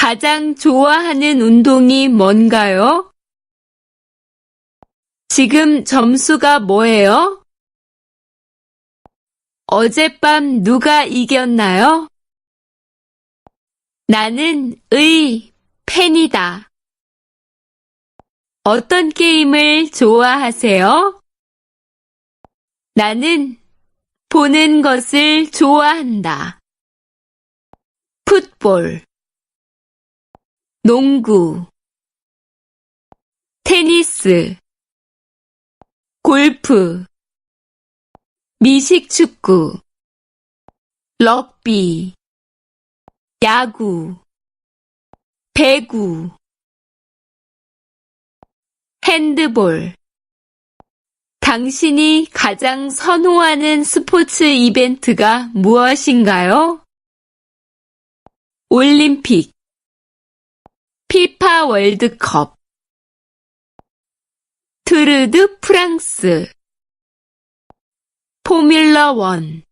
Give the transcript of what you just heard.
가장 좋아하는 운동이 뭔가요? 지금 점수가 뭐예요? 어젯밤 누가 이겼나요? 나는 의 팬이다. 어떤 게임을 좋아하세요? 나는 보는 것을 좋아한다. 풋볼, 농구, 테니스, 골프, 미식축구, 럭비, 야구, 배구, 핸드볼. 당신이 가장 선호하는 스포츠 이벤트가 무엇인가요? 올림픽, 피파 월드컵, 트르드 프랑스, 포뮬러 원,